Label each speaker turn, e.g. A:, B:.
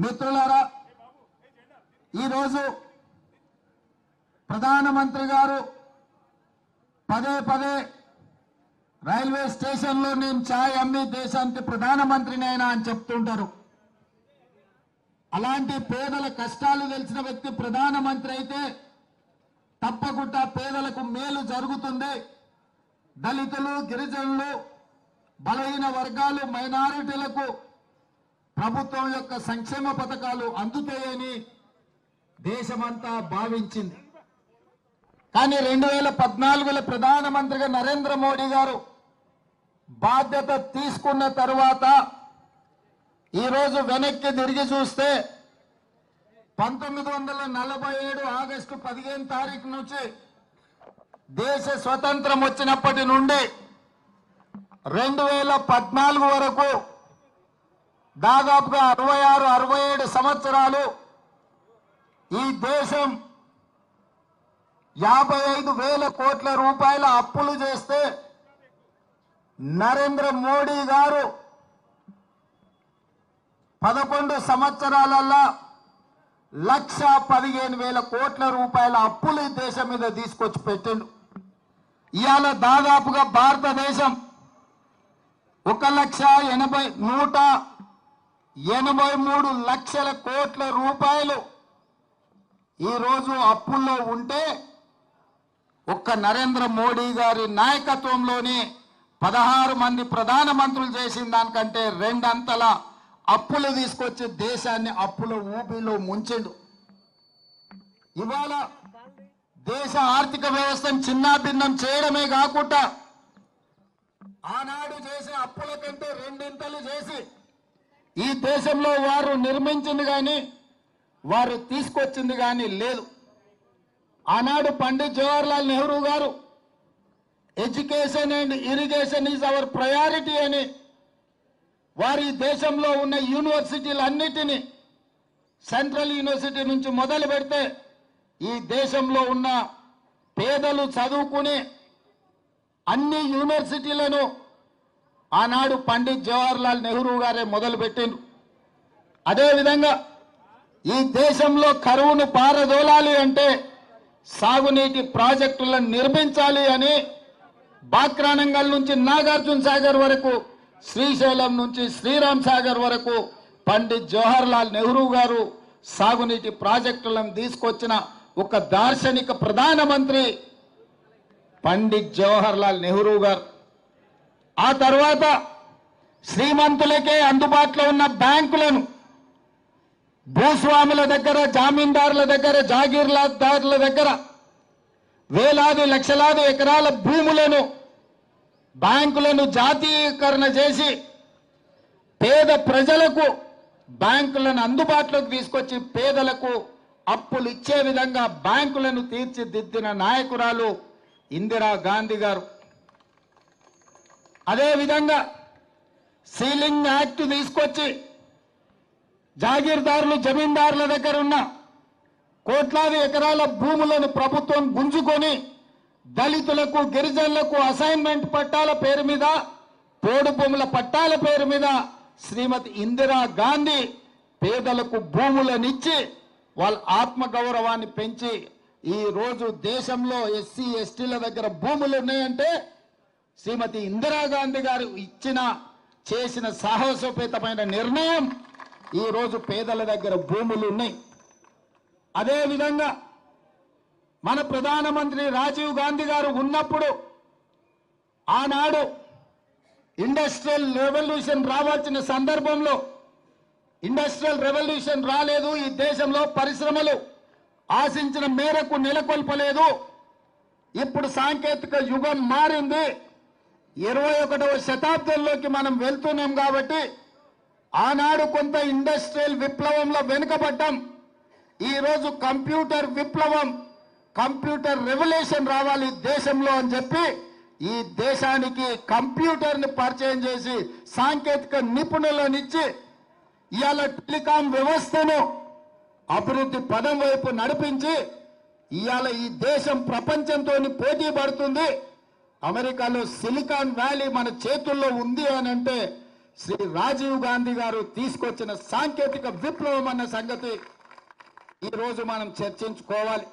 A: మిత్రులారా ఈరోజు ప్రధానమంత్రి గారు పదే పదే రైల్వే స్టేషన్లో నేను ఛాయ్ అమ్మి దేశానికి ప్రధానమంత్రినైనా అని చెప్తుంటారు. అలాంటి పేదల కష్టాలు తెలిసిన వ్యక్తి ప్రధానమంత్రి అయితే తప్పకుండా పేదలకు మేలు జరుగుతుంది. దళితులు గిరిజనులు బలహీన వర్గాలు మైనారిటీలకు ప్రభుత్వం యొక్క సంక్షేమ పథకాలు అందుతాయని దేశమంతా భావించింది. కానీ రెండు వేల పద్నాలుగులో ప్రధానమంత్రిగా నరేంద్ర మోడీ గారు బాధ్యత తీసుకున్న తరువాత ఈరోజు వెనక్కి తిరిగి చూస్తే పంతొమ్మిది వందల నలభై ఏడు ఆగస్టు పదిహేను తారీఖు నుంచి దేశ స్వతంత్రం వచ్చినప్పటి నుండి రెండు వేల పద్నాలుగు వరకు దాదాపుగా అరవై ఆరు అరవై ఏడు సంవత్సరాలు ఈ దేశం యాభై ఐదు వేల కోట్ల రూపాయల అప్పులు చేస్తే నరేంద్ర మోడీ గారు పదకొండు సంవత్సరాలల్లా లక్ష పదిహేను వేల కోట్ల రూపాయల అప్పులు ఈ దేశం మీద తీసుకొచ్చి పెట్టిండు. ఇవాళ దాదాపుగా భారతదేశం ఒక లక్ష ఎనభై నూట ఎనభై మూడు లక్షల కోట్ల రూపాయలు ఈరోజు అప్పుల్లో ఉంటే ఒక్క నరేంద్ర మోడీ గారి నాయకత్వంలోనే పదహారు మంది ప్రధానమంత్రులు చేసిన దానికంటే రెండంతల అప్పులు తీసుకొచ్చి దేశాన్ని అప్పుల ఊపిలో ముంచిండు. ఇవాళ దేశ ఆర్థిక వ్యవస్థను చిన్నాభిన్నం చేయడమే కాకుండా ఆనాడు చేసే అప్పుల కంటే రెండింతలు చేసి ఈ దేశంలో వారు నిర్మించింది కానీ వారు తీసుకొచ్చింది కానీ లేదు. ఆనాడు పండిత్ జవహర్లాల్ నెహ్రూ గారు education and irrigation is our priority అని వారి దేశంలో ఉన్న యూనివర్సిటీలన్నిటినీ సెంట్రల్ యూనివర్సిటీ నుంచి మొదలు పెడితే ఈ దేశంలో ఉన్న పేదలు చదువుకుని అన్ని యూనివర్సిటీలను ఆనాడు పండిత్ జవహర్లాల్ నెహ్రూ గారే మొదలుపెట్టిండ్రు. అదేవిధంగా ఈ దేశంలో కరువును పారదోలాలి అంటే సాగునీటి ప్రాజెక్టులను నిర్మించాలి అని బాక్రానంగల్ నుంచి నాగార్జున సాగర్ వరకు శ్రీశైలం నుంచి శ్రీరామ్ సాగర్ వరకు పండిత్ జవహర్లాల్ నెహ్రూ గారు సాగునీటి ప్రాజెక్టులను తీసుకొచ్చిన ఒక దార్శనిక ప్రధానమంత్రి పండిత్ జవహర్లాల్ నెహ్రూ గారు. ఆ తర్వాత శ్రీమంతులకే అందుబాటులో ఉన్న బ్యాంకులను భూస్వాముల దగ్గర జామీందారుల దగ్గర జాగీర్దారుల దగ్గర వేలాది లక్షలాది ఎకరాల భూములను బ్యాంకులను జాతీయకరణ చేసి పేద ప్రజలకు బ్యాంకులను అందుబాటులోకి తీసుకొచ్చి పేదలకు అప్పులు ఇచ్చే విధంగా బ్యాంకులను తీర్చిదిద్దిన నాయకురాలు ఇందిరా గాంధీ గారు. అదేవిధంగా సీలింగ్ యాక్ట్ తీసుకొచ్చి జాగీర్దారులు జమీందారుల దగ్గర ఉన్న కోట్లాది ఎకరాల భూములను ప్రభుత్వం గుంజుకొని దళితులకు గిరిజనులకు అసైన్మెంట్ పట్టాల పేరు మీద పోడు భూముల పట్టాల పేరు మీద శ్రీమతి ఇందిరా గాంధీ పేదలకు భూములనిచ్చి వాళ్ళ ఆత్మగౌరవాన్ని పెంచి ఈ రోజు దేశంలో ఎస్సీ ఎస్టీల దగ్గర భూములు ఉన్నాయంటే శ్రీమతి ఇందిరాగాంధీ గారు ఇచ్చిన చేసిన సాహసోపేతమైన నిర్ణయం ఈరోజు పేదల దగ్గర భూములు ఉన్నాయి. అదేవిధంగా మన ప్రధానమంత్రి రాజీవ్ గాంధీ గారు ఉన్నప్పుడు ఆనాడు ఇండస్ట్రియల్ రెవల్యూషన్ రావాల్సిన సందర్భంలో ఇండస్ట్రియల్ రెవల్యూషన్ రాలేదు ఈ దేశంలో పరిశ్రమలు ఆశించిన మేరకు నెలకొల్పలేదు. ఇప్పుడు సాంకేతిక యుగం మారింది. ఇరవై ఒకటవ శతాబ్దంలోకి మనం వెళ్తున్నాం కాబట్టి ఆనాడు కొంత ఇండస్ట్రియల్ విప్లవంలో వెనుకబడ్డాం. ఈరోజు కంప్యూటర్ విప్లవం కంప్యూటర్ రెవల్యూషన్ రావాలి దేశంలో అని చెప్పి ఈ దేశానికి కంప్యూటర్ని పరిచయం చేసి సాంకేతిక నిపుణులనిచ్చి ఇవాళ టెలికాం వ్యవస్థను అభివృద్ధి పదం వైపు నడిపించి ఇవాళ ఈ దేశం ప్రపంచంతో పోటీ పడుతుంది అమెరికాలో సిలికాన్ వ్యాలీ మన చేతుల్లో ఉంది అని అంటే శ్రీ రాజీవ్ గాంధీ గారు తీసుకొచ్చిన సాంకేతిక విప్లవం అన్న సంగతి ఈరోజు మనం చర్చించుకోవాలి.